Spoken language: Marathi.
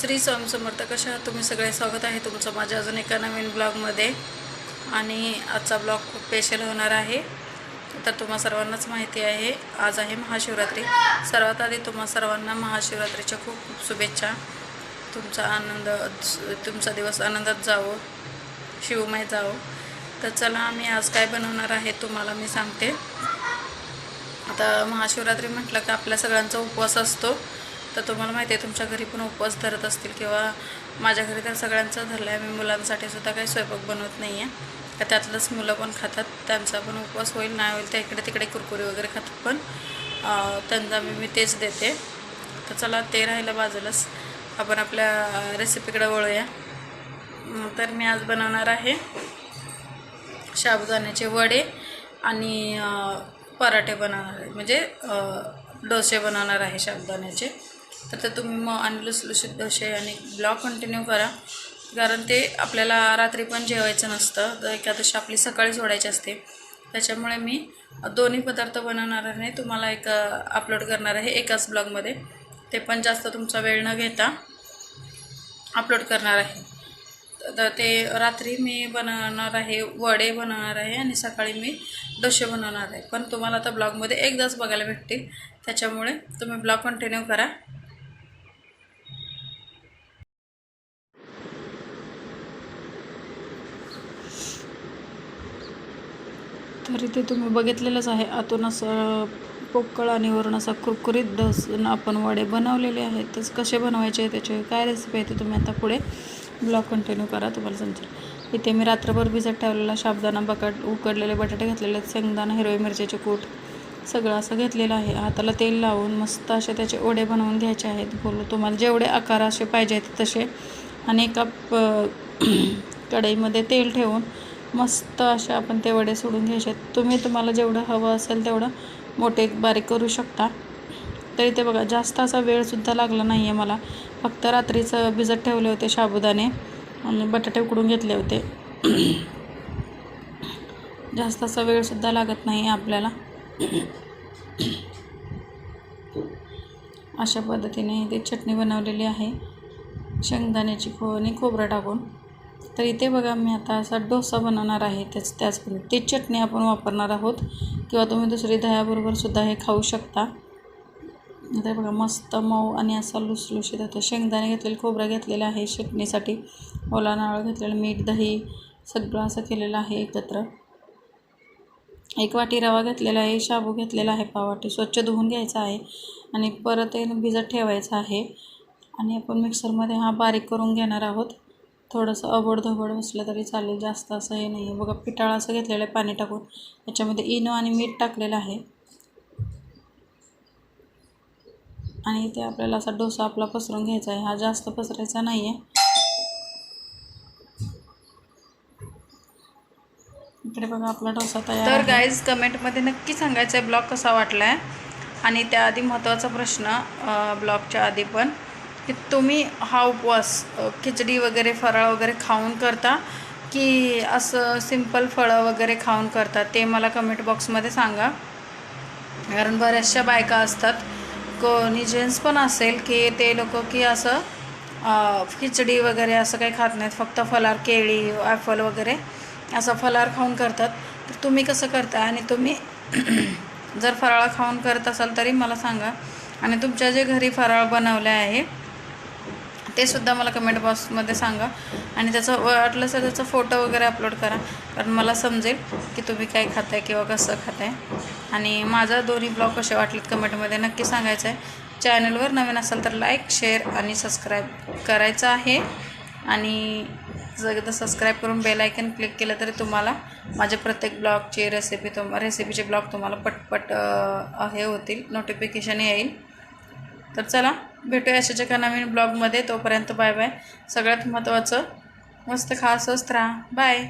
श्री स्वामी समर्थ कशा तुम्ही सगळे स्वागत आहे तुमचं माझ्या अजून एका नवीन ब्लॉगमध्ये. आणि आजचा ब्लॉग खूप स्पेशल होणार आहे. तर तुम्हा सर्वांनाच माहिती आहे आज आहे महाशिवरात्री. सर्वात आधी तुम्हा सर्वांना महाशिवरात्रीच्या खूप खूप शुभेच्छा. तुमचा आनंद तुमचा दिवस आनंदात जावो शिवमय जावो. तर चला आम्ही आज काय बनवणार आहे तुम्हाला मी सांगते. आता महाशिवरात्री म्हटलं का आपल्या सगळ्यांचा उपवास असतो. तर तुम्हाला माहिती आहे तुमच्या घरी पण उपवास धरत असतील किंवा माझ्या घरी तर सगळ्यांचा धरला आहे मी मुलांसाठी सुद्धा काही स्वयंपाक बनवत नाही आहे तर त्यातलंच मुलं पण खातात. त्यांचा पण उपवास होईल नाही होईल ते इकडे तिकडे कुरकुरी वगैरे खातात पण. त्यांचा त्यांना मी मी तेच देते. तर चला ते राहिलं बाजूलाच. आपण आपल्या रेसिपीकडे वळूया. तर मी आज बनवणार आहे साबुदाण्याचे वडे आणि पराठे बनवणार आहे. म्हणजे डोसे बनवणार आहे साबुदाण्याचे तर तुम्ही मग आणि लुसलुशीत असे आणि ब्लॉग कंटिन्यू करा. कारण ते आपल्याला रात्री पण जेवायचं नसतं. तर एकादशी आपली सकाळी सोडायची असते. त्याच्यामुळे मी दोन्ही पदार्थ बनवणार आहे. तुम्हाला एक अपलोड करणार आहे एकाच ब्लॉगमध्ये ते पण जास्त तुमचा वेळ न घेता अपलोड करणार आहे. तर ते रात्री मी बनवणार आहे वडे बनवणार आहे आणि सकाळी मी डोसे बनवणार आहे. पण तुम्हाला आता ब्लॉगमध्ये एकदाच बघायला भेटतील. त्याच्यामुळे तुम्ही ब्लॉग कंटिन्यू करा. तर इथे तुम्ही बघितलेलंच आहे आतून असं पोकळ आणि वरून असा कुरकुरीत डसून आपण वडे बनवलेले आहेत. तर कसे बनवायचे त्याचे काय रेसिपी आहे ते तुम्ही आता पुढे ब्लॉग कंटिन्यू करा तुम्हाला समजेल. इथे मी रात्रभर भिजत ठेवलेला शाबदाना बकाट उकडलेले बटाटे घातलेले आहेत शेंगदाणा हिरवे मिरच्याचे कूट सगळं असं घेतलेलं आहे. हाताला तेल लावून मस्त असे त्याचे ओढे बनवून घ्यायचे आहेत. बोलू तुम्हाला जेवढे आकार असे पाहिजे आहेत तसे. आणि एका प- कढईमध्ये तेल ठेवून मस्त असे आपण ते वडे सोडून घ्यायचे. तुम्ही तुम्हाला जेवढं हवं असेल तेवढं मोठे बारीक करू शकता. तरी ते बघा जास्त असा वेळसुद्धा लागला नाही आहे मला. फक्त रात्रीचं भिजत ठेवले होते साबुदाणे आणि बटाटे उकडून घेतले होते. जास्त असा वेळसुद्धा लागत नाही आपल्याला. अशा पद्धतीने ते चटणी बनवलेली आहे. शेंगदाण्याची खो आणि खोबरं टाकून. तर इथे बघा मी आता असा डोसा बनवणार आहे. त्याच त्याच ती चटणी आपण वापरणार आहोत. किंवा तुम्ही दुसरी दह्याबरोबरसुद्धा हे खाऊ शकता. आता बघा मस्त मऊ आणि असा लुसलुशीत आता शेंगदाणे घेतलेले खोबरं घेतलेलं आहे चटणीसाठी. ओला नारळ घेतलेलं मीठ दही सगळं असं केलेलं आहे एकत्र. एक वाटी रवा घेतलेला आहे शाबू घेतलेला आहे पाववाटी स्वच्छ धुवून घ्यायचा आहे. आणि परत भिजत ठेवायचं आहे. आणि आपण मिक्सरमध्ये हा बारीक करून घेणार आहोत. थोडंसं अबड धबड बसलं तरी चालेल जास्त असं हे नाही आहे. बघा पिठाळ असं घेतलेलं आहे पाणी टाकून. याच्यामध्ये इनो आणि मीठ टाकलेलं आहे. आणि इथे आपल्याला असा डोसा आपला पसरून घ्यायचा आहे. हा जास्त पसरायचा नाही आहे. इकडे बघा आपला डोसा तयार तर गाईज कमेंटमध्ये नक्की सांगायचं आहे ब्लॉग कसा वाटला आहे आणि त्याआधी महत्त्वाचा प्रश्न ब्लॉगच्या आधी पण. की तुम्ही हा उपवास खिचडी वगैरे फराळ वगैरे खाऊन करता की असं सिंपल फळं वगैरे खाऊन करता? ते मला कमेंट बॉक्समध्ये सांगा. कारण बऱ्याचशा बायका असतात. कोणी जेंट्स पण असेल की ते लोक की असं खिचडी वगैरे असं काही खात नाहीत. फक्त फलार केळी ॲपल वगैरे असं फलार खाऊन करतात. तर तुम्ही कसं करता आणि तुम्ही जर फराळ खाऊन करत असाल तरी मला सांगा. आणि तुमच्या जे घरी फराळ बनवले आहे ते सुद्धा मला कमेंट बॉक्समध्ये सांगा. आणि त्याचं वाटलं तर त्याचा फोटो वगैरे अपलोड करा. कारण मला समजेल की तुम्ही काय खाताय किंवा कसं खाताय. आणि माझा दोन्ही ब्लॉग कसे वाटलेत कमेंटमध्ये नक्की सांगायचं आहे चॅनलवर नवीन असाल तर लाईक शेअर आणि सबस्क्राईब करायचं आहे. आणि जर एकदा सबस्क्राईब करून बेल आयकन क्लिक केलं तरी तुम्हाला माझ्या प्रत्येक ब्लॉगची रेसिपी तुम रेसिपीचे ब्लॉग तुम्हाला पटपट हे होतील. नोटिफिकेशन येईल. तर चला भेटूया अशाच एका नवीन ब्लॉगमध्ये. तोपर्यंत बाय बाय. सगळ्यात महत्त्वाचं मस्त खा स्वस्त राहा. बाय.